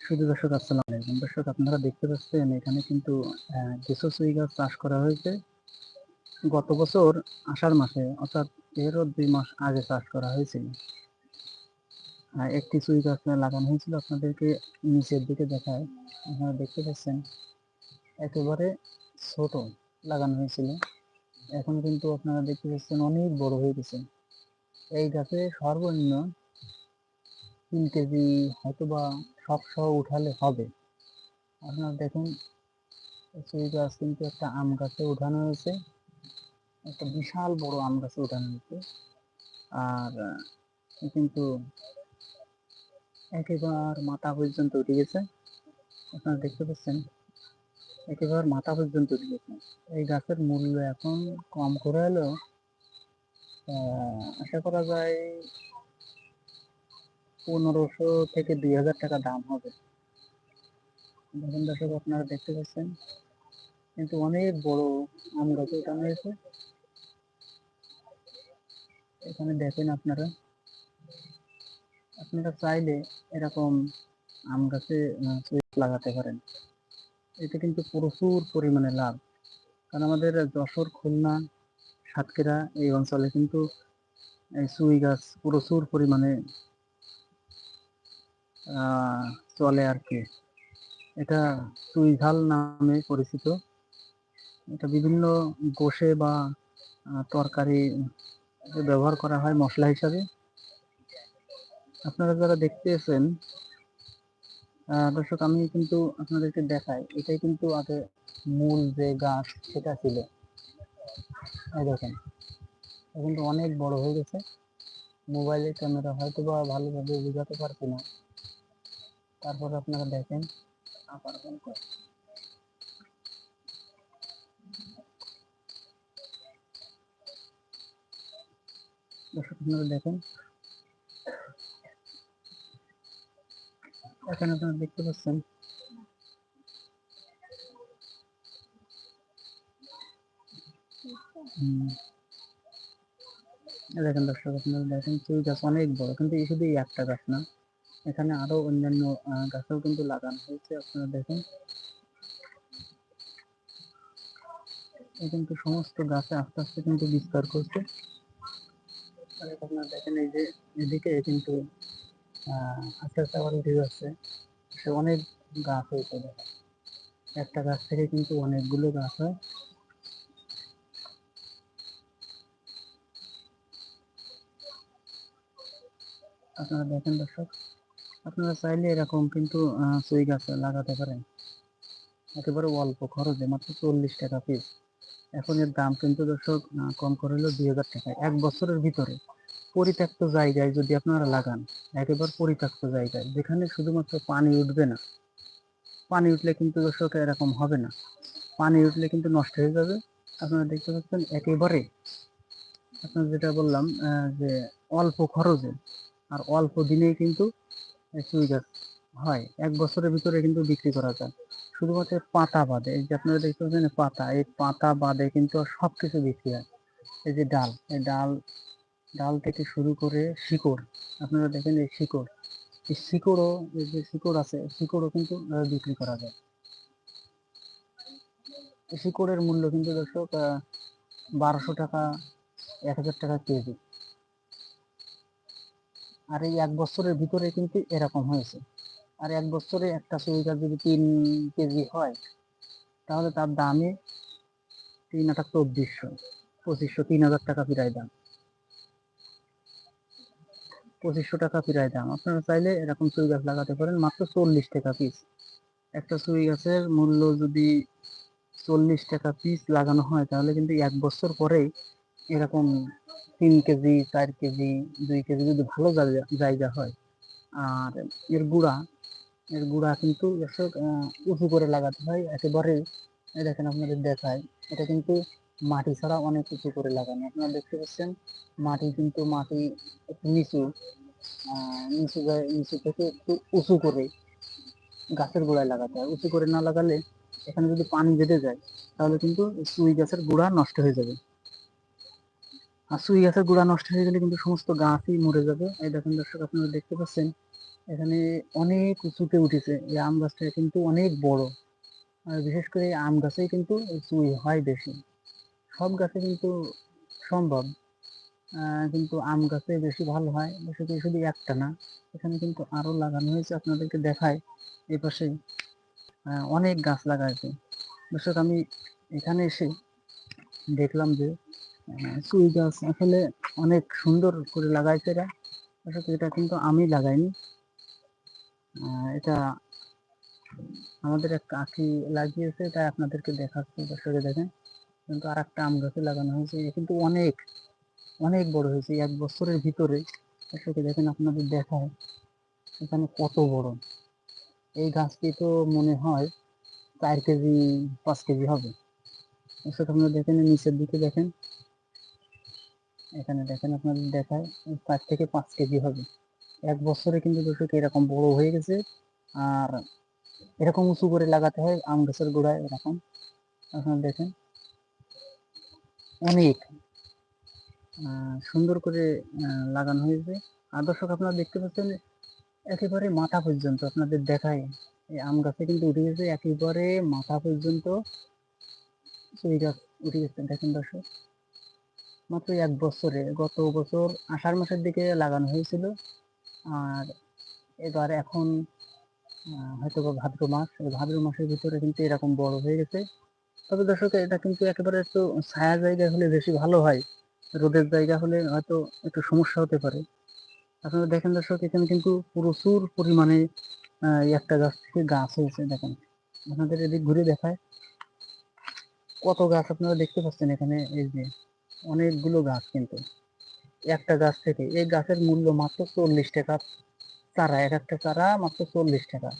শুধু দর্শক, আসসালামু আলাইকুম। দর্শক, আপনারা দেখতে পাচ্ছেন, এখানে কিন্তু কিছু সুই গাছ চাষ করা হয়েছে। গত বছর আষাঢ় মাসে, অর্থাৎ এরও দুই মাস আগে চাষ করা হয়েছিল। একটি সুই গাছ লাগানো হয়েছিল, আপনাদেরকে নিচের দিকে দেখায়। আপনারা দেখতে পাচ্ছেন, একেবারে ছোট লাগানো হয়েছিল। এখন কিন্তু আপনারা দেখতে পাচ্ছেন, অনেক বড় হয়ে গেছে। এই গাছে সর্বনিম্ন তিন কেজি হয়তো বা সব সহ উঠালে হবে। আপনারা দেখুন সেই গাছ কিন্তু একটা আম গাছে উঠানো হয়েছে। একটা বিশাল বড় আম গাছে উঠানো হয়েছে। আর কিন্তু একেবার মাথা পর্যন্ত উঠে গেছে। আপনারা দেখতে পাচ্ছেন, একেবারে মাথা পর্যন্ত উঠে গেছে। এই গাছের মূল্য এখন কম করে হলেও আশা করা যায় পনেরোশো থেকে দুই হাজার টাকা দাম হবে। দেখুন দর্শক আপনারা দেখতে পাচ্ছেন, কিন্তু অনেক বড় আম গাছ উঠানো হয়েছে। এখানে দেখেন আপনারা আপনারা চাইলে এরকম আম গাছে লাগাতে পারেন। এতে কিন্তু প্রচুর পরিমাণে লাভ। কারণ আমাদের যশোর, খুলনা, সাতক্ষীরা এই অঞ্চলে কিন্তু এই সুই গাছ প্রচুর পরিমাণে চলে আর কি। এটা সুই ঝাল নামে পরিচিত। এটা বিভিন্ন গোশে বা তরকারি ব্যবহার করা হয় মশলা হিসাবে। আপনারা যারা দেখতেছেন দর্শক, আমি কিন্তু আপনাদেরকে দেখাই। এটাই কিন্তু আগে মূল যে গাছ, সেটা ছিল। এই দেখেন কিন্তু অনেক বড় হয়ে গেছে। মোবাইলের ক্যামেরা হয়তো বা ভালোভাবে বোঝাতে পারছি না। তারপর আপনারা দেখেন, আবার। দর্শক, আপনারা দেখেন। এখানে আপনারা দেখতে পাচ্ছেন। দেখেন দর্শক, আপনারা দেখেন চুই গাছ অনেক বড়, কিন্তু শুধু একটা গাছ না। এখানে আরও অন্যান্য গাছও কিন্তু লাগানো হয়েছে, আপনারা দেখেন। কিন্তু সমস্ত গাছে আস্তে আস্তে কিন্তু বিস্তার করছে। আপনারা দেখেন এই যে, এদিকে কিন্তু আস্তে আস্তে আবার উঠে যাচ্ছে। সে অনেক গাছ হয়েছে একটা গাছ থেকে কিন্তু অনেকগুলো গাছ হয়। আপনারা দেখেন দর্শক আপনারা চাইলে এরকম কিন্তু চুই গাছ লাগাতে পারেন। একেবারে অল্প খরচে, মাত্র চল্লিশ টাকা পিস এখন এর দাম কিন্তু দর্শক কম করে হলো দুই হাজার টাকা এক বছরের ভিতরে পরিত্যক্ত জায়গায় যদি আপনারা লাগান, একেবারে পরিত্যক্ত জায়গায়, যেখানে শুধুমাত্র পানি উঠবে না। পানি উঠলে কিন্তু দর্শক এরকম হবে না। পানি উঠলে কিন্তু নষ্ট হয়ে যাবে। আপনারা দেখতে পাচ্ছেন একেবারে, আপনার যেটা বললাম যে অল্প খরচে, আর অল্প দিনেই কিন্তু এই হয়, এক বছরের ভিতরে কিন্তু বিক্রি করা যায়। শুধুমাত্র পাতা বাদে, এই যে আপনারা দেখতে পাচ্ছেন পাতা, এই পাতা বাদে কিন্তু সব কিছু বিক্রি হয়। এই যে ডাল, এই ডাল ডাল থেকে শুরু করে শিকড়, আপনারা দেখেন এই শিকড়। এই শিকড়ও, এই যে শিকড় আছে শিকড়ও কিন্তু বিক্রি করা যায়। শিকড়ের মূল্য কিন্তু দর্শক বারোশো টাকা, এক হাজার টাকা কেজি। আর এই এক বছরের ভিতরে কিন্তু এরকম হয়েছে। আর এক বছরে একটা সুই গাছ যদি তিন কেজি হয়, তাহলে তার দামে তিন আটা চব্বিশশো, পঁচিশশো, তিন হাজার টাকা প্রায় দাম। পঁচিশশো টাকা প্রায় দাম। আপনারা চাইলে এরকম সুই গাছ লাগাতে পারেন, মাত্র চল্লিশ টাকা পিস একটা সুই গাছের মূল্য যদি চল্লিশ টাকা পিস লাগানো হয়, তাহলে কিন্তু এক বছর পরেই এরকম তিন কেজি, চার কেজি, দুই কেজি যদি ভালো জায়গা হয়। আর এর গুঁড়া এর গুঁড়া কিন্তু দর্শক উঁচু করে লাগাতে হয়। একেবারে দেখেন আপনাদের দেখায়, এটা কিন্তু মাটি ছাড়া অনেক উঁচু করে লাগানো। আপনারা দেখতে পাচ্ছেন, মাটি কিন্তু মাটি একটু নিচু নিচু নিচু থেকে একটু উঁচু করে গাছের গোড়ায় লাগাতে হয়। উঁচু করে না লাগালে এখানে যদি পানি বেঁধে যায়, তাহলে কিন্তু সুই গাছের গোড়া নষ্ট হয়ে যাবে। আর সুই গাছের গোড়া নষ্ট হয়ে গেলে কিন্তু সমস্ত গাছই মরে যাবে। এই দেখেন দর্শক, আপনারা দেখতে পাচ্ছেন, এখানে অনেক উঁচুতে উঠেছে। এই আম গাছটা কিন্তু অনেক বড়। আর বিশেষ করে আম গাছেই কিন্তু চুই হয় বেশি। সব গাছে কিন্তু সম্ভব কিন্তু আম গাছে বেশি ভালো হয়। করে শুধু একটা না, এখানে কিন্তু আরও লাগানো হয়েছে, আপনাদেরকে দেখায় এই পাশে অনেক গাছ লাগাইছে। দর্শক, আমি এখানে এসে দেখলাম যে চুই গাছ আসলে অনেক সুন্দর করে লাগাইছে এরা। দর্শক এটা কিন্তু আমি লাগাইনি। এটা আমাদের এক কাকি লাগিয়েছে, তাই আপনাদেরকে দেখাচ্ছি দর্শকে দেখেন। কিন্তু আর একটা আম গাছে লাগানো হয়েছে কিন্তু অনেক অনেক বড় হয়েছে, এক বছরের ভিতরে। দর্শকে দেখেন, আপনাদের দেখায়, এখানে কত বড়। এই গাছটি তো মনে হয় চার কেজি, পাঁচ কেজি হবে। দর্শক আপনারা দেখেন, নিচের দিকে দেখেন। এখানে দেখেন আপনাদের দেখায় চার থেকে পাঁচ কেজি হবে। এক বছরে কিন্তু দর্শক এরকম বড় হয়ে গেছে। আর এরকম উঁচু করে লাগাতে হয়, আম গাছের গোড়ায় এরকম। আপনারা দেখেন, অনেক সুন্দর করে লাগানো হয়েছে। আর দর্শক, আপনারা দেখতে পাচ্ছেন, একেবারে মাথা পর্যন্ত আপনাদের দেখায়, এই আম গাছে কিন্তু উঠে গেছে। একেবারে মাথা পর্যন্ত চুই গাছ উঠে গেছে। দেখেন দর্শক মাত্র এক বছরে। গত বছর আষাঢ় মাসের দিকে লাগানো হয়েছিল। আর এবার এখন হয়তো ভাদ্র মাস। ভাদ্র মাসের ভিতরে কিন্তু এরকম বড় হয়ে গেছে। তবে দর্শক, এটা কিন্তু একেবারে একটু ছায়া জায়গা হলে বেশি ভালো হয়। রোদের জায়গা হলে হয়তো একটু সমস্যা হতে পারে। আপনারা দেখেন দর্শক, এখানে কিন্তু প্রচুর পরিমাণে একটা গাছ থেকে গাছ হয়েছে, দেখেন। আপনাদের এদিক ঘুরে দেখায়। কত গাছ আপনারা দেখতে পাচ্ছেন এখানে, এই যে অনেকগুলো গাছ কিন্তু। একটা গাছ থেকে, এই গাছের মূল্য মাত্র চল্লিশ টাকা, চারা, এক একটা চারা মাত্র চল্লিশ টাকা।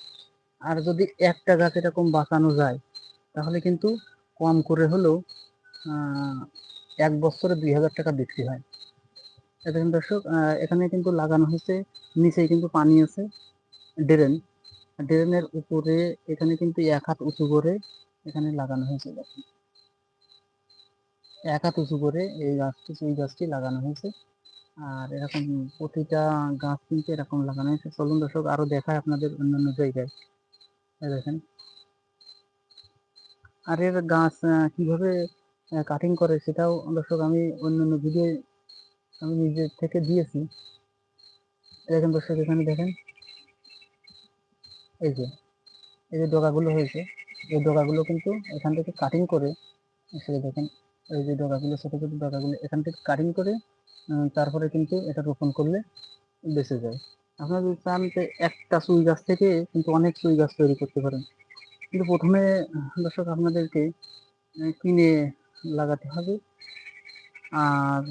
আর যদি একটা গাছ এরকম বাঁচানো যায়, তাহলে কিন্তু কম করে হলেও এক বছরে দুই হাজার টাকা বিক্রি হয়। এই দেখেন দর্শক এখানে কিন্তু লাগানো হয়েছে, নিচেই কিন্তু পানি আছে, ড্রেন। ড্রেনের উপরে এখানে কিন্তু এক হাত উঁচু করে এখানে লাগানো হয়েছে। দেখেন এক হাত উঁচু করে এই গাছটি এই গাছটি লাগানো হয়েছে। আর এরকম প্রতিটা গাছ কিন্তু এরকম লাগানো হয়েছে। চলুন দর্শক, আরও দেখায় আপনাদের অন্যান্য জায়গায়। দেখেন। আর এর গাছ কীভাবে কাটিং করে সেটাও দর্শক আমি অন্যান্য ভিডিও আমি নিজে থেকে দিয়েছি। দেখেন দর্শক, এখানে দেখেন। এই যে এই যে ডগাগুলো হয়েছে, এই ডগাগুলো কিন্তু এখান থেকে কাটিং করে সেটা দেখেন। এই যে ডগাগুলো, ছোট ছোট ডগাগুলো, এখান থেকে কাটিং করে তারপরে কিন্তু এটা রোপণ করলে বেঁচে যায়। আপনারা যদি চান যে একটা সুই গাছ থেকে কিন্তু অনেক সুই গাছ তৈরি করতে পারেন। কিন্তু প্রথমে, দর্শক, আপনাদেরকে কিনে লাগাতে হবে। আর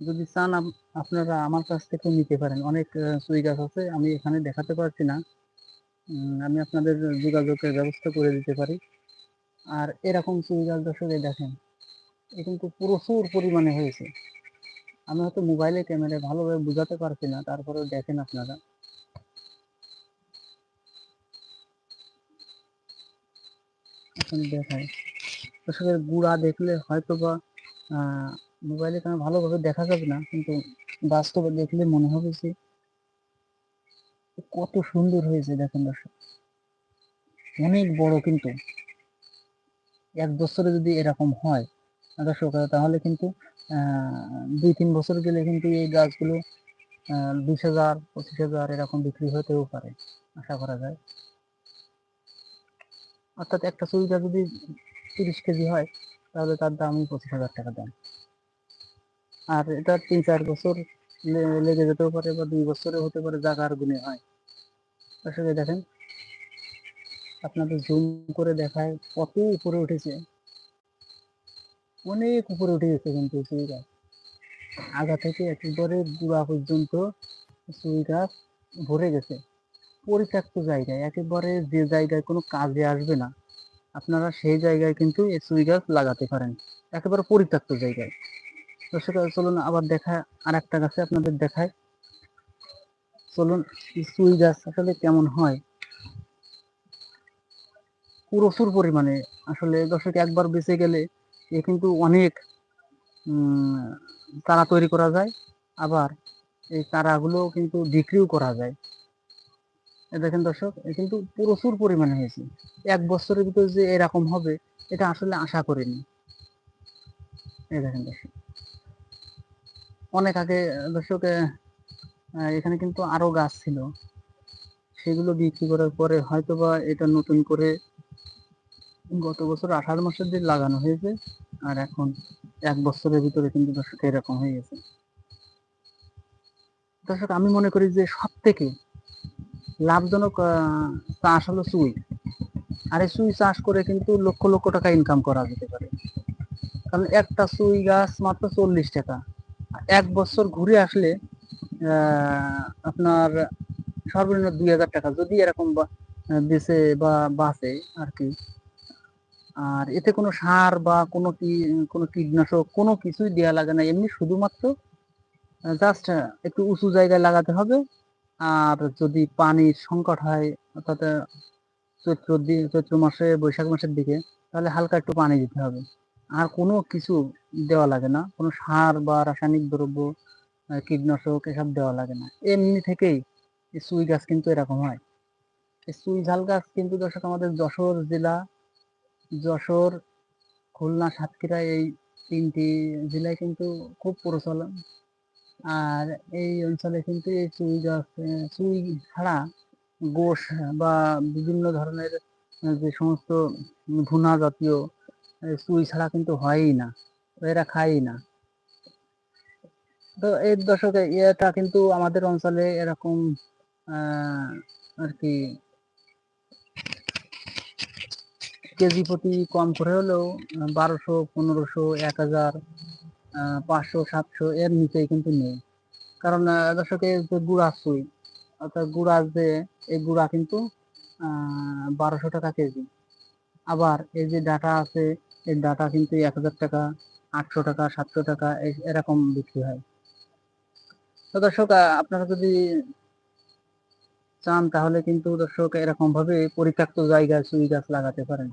যদি চান আপনারা আমার কাছ থেকে নিতে পারেন। অনেক সুই গাছ আছে, আমি এখানে দেখাতে পারছি না। আমি আপনাদের যোগাযোগের ব্যবস্থা করে দিতে পারি। আর এরকম চুই দর্শক দেখেন এ কিন্তু প্রচুর পরিমাণে হয়েছে। আমি হয়তো মোবাইলে ক্যামেরায় ভালোভাবে বোঝাতে পারছি না, তারপরেও দেখেন আপনারা। দেখায় গুড়া দেখলে হয়তো বা মোবাইলে ক্যামেরা ভালোভাবে দেখা যাবে না, কিন্তু বাস্তবে দেখলে মনে হবে যে কত সুন্দর হয়েছে, দেখেন দর্শক। অনেক বড় কিন্তু। এক বছরে যদি এরকম হয় দর্শক তাহলে কিন্তু দুই তিন বছর গেলে কিন্তু এই গাছগুলো বিশ হাজার, পঁচিশ হাজার এরকম বিক্রি হতেও পারে, আশা করা যায়। অর্থাৎ একটা চুড়িটা যদি তিরিশ কেজি হয়, তাহলে তার দামই পঁচিশ হাজার টাকা দাম। আর এটা তিন চার বছর লেগে যেতেও পারে বা দুই বছরে হতে পারে, জাগার গুণে হয়। আসলে দেখেন আপনাদের জুম করে দেখায় কত উপরে উঠেছে। অনেক উপরে উঠে গেছে কিন্তু চুই গাছ আগা থেকে একেবারে গুড়া পর্যন্ত চুই গাছ ভরে গেছে। পরিত্যক্ত জায়গায়, একেবারে যে জায়গায় কোনো কাজে আসবে না, আপনারা সেই জায়গায় কিন্তু এই চুই গাছ লাগাতে পারেন। একেবারে পরিত্যক্ত জায়গায়। সেটা চলুন আবার দেখা আর একটা গাছে আপনাদের দেখায়। চলুন চুই গাছ আসলে কেমন হয়? প্রচুর পরিমাণে। আসলে দর্শক একবার বেঁচে গেলে এ কিন্তু অনেক চারা তৈরি করা যায়। আবার এই চারাগুলো কিন্তু বিক্রিও করা যায়। দেখেন দর্শক কিন্তু প্রচুর পরিমাণে হয়েছে। এক বছরের ভিতরে যে এরকম হবে, এটা আসলে আশা করিনি। দেখেন দর্শক। অনেক আগে দর্শক এখানে কিন্তু আরও গাছ ছিল। সেগুলো বিক্রি করার পরে হয়তোবা এটা নতুন করে গত বছর আষাঢ় মাসের দিন লাগানো হয়েছে, আর এখন এক বছরের ভিতরে কিন্তু দর্শক এরকম হয়ে গেছে। দর্শক, আমি মনে করি যে সব থেকে লাভজনক চাষ হলো চুই। আর এই চুই চাষ করে কিন্তু লক্ষ লক্ষ টাকা ইনকাম করা যেতে পারে। কারণ একটা চুই গাছ মাত্র চল্লিশ টাকা। এক বছর ঘুরে আসলে আপনার সর্বনিম্ন দুই হাজার টাকা, যদি এরকম বা- বেচে বা বাঁচে আর কি আর এতে কোনো সার বা কোনো কি কোনো কীটনাশক কোনো কিছুই দেওয়া লাগে না। এমনি শুধুমাত্র জাস্ট একটু উঁচু জায়গায় লাগাতে হবে। আর যদি পানির সংকট হয়, অর্থাৎ চৈত্র চৈত্র মাসে, বৈশাখ মাসের দিকে, তাহলে হালকা একটু পানি দিতে হবে। আর কোনো কিছু দেওয়া লাগে না। কোনো সার বা রাসায়নিক দ্রব্য কীটনাশক এসব দেওয়া লাগে না। এমনি থেকেই চুই গাছ কিন্তু এরকম হয়। চুই ঝাল গাছ কিন্তু দর্শক আমাদের যশোর জেলা যশোর, খুলনা, সাতক্ষীরা এই তিনটি জেলায় কিন্তু খুব প্রচলন। আর এই অঞ্চলে কিন্তু এই চুই চুই ছাড়া গোশ বা বিভিন্ন ধরনের যে সমস্ত ভুনা জাতীয় চুই ছাড়া কিন্তু হয়ই না, এরা খায়ই না। তো এই দশকে এটা কিন্তু আমাদের অঞ্চলে এরকম আর কি কেজি প্রতি কম করে হলেও বারোশো, পনেরোশো, এক হাজার পাঁচশো, সাতশো এর নিচেই কিন্তু নেই। কারণ দর্শক, এই যে গুড়া সুই, অর্থাৎ গুড়া যে, এই গুড়া কিন্তু বারোশো টাকা কেজি। আবার এই যে ডাটা আছে, এই ডাটা কিন্তু এক হাজার টাকা, আটশো টাকা, সাতশো টাকা এরকম বিক্রি হয়। তো দর্শক আপনারা যদি চান তাহলে কিন্তু দর্শক এরকম ভাবে পরিত্যক্ত জায়গায় চুই গাছ লাগাতে পারেন।